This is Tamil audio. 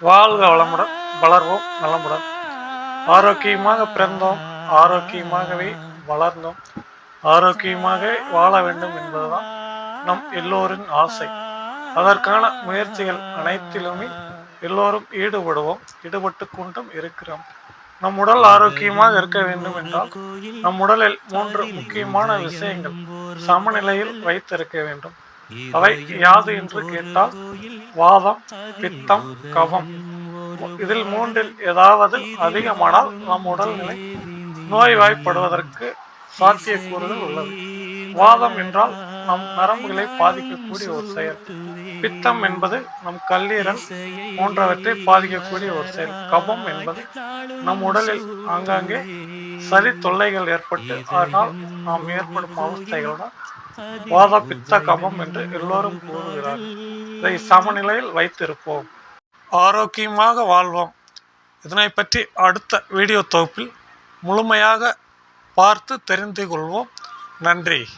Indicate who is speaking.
Speaker 1: வாழ்க வளமுடன் வளர்வோம் நலமுடன். ஆரோக்கியமாக பிறந்தோம் ஆரோக்கியமாகவே வளர்ந்தோம். ஆரோக்கியமாக வாழ வேண்டும் என்பதுதான் நம் எல்லோரின் ஆசை. அதற்கான முயற்சிகள் அனைத்திலுமே எல்லோரும் ஈடுபடுவோம் ஈடுபட்டு கொண்டும் இருக்கிறோம். நம் உடல் ஆரோக்கியமாக இருக்க வேண்டும் என்றால் நம் உடலில் மூன்று முக்கியமான விஷயங்கள் சமநிலையில் வைத்திருக்க வேண்டும். அவை யாது என்று கேட்டால் வாதம் பித்தம் கபம் இதில் மூன்றில் ஏதாவது அதிகமானால் நம் உடல்நிலை நோய்வாய்ப்படுவதற்கு சாத்தியக்கூறுகள் உள்ளது. வாதம் என்றால் நம் நரம்புகளை பாதிக்கக்கூடிய ஒரு செயல். பித்தம் என்பது நம் கல்லீரல் போன்றவற்றை பாதிக்கக்கூடிய ஒரு செயல். கபம் என்பது நம் உடலில் ஆங்காங்கே சளி தொல்லைகள் ஏற்பட்டு அதனால் நாம் ஏற்படும் அவஸ்தைகளுடன் வாத பித்த கபம் என்று எல்லோரும் கூறுகிறார். இதை சமநிலையில் வைத்திருப்போம். ஆரோக்கியமாக வாழ்வோம். இதனை பற்றி அடுத்த வீடியோ தொகுப்பில் முழுமையாக பார்த்து தெரிந்து கொள்வோம். நன்றி.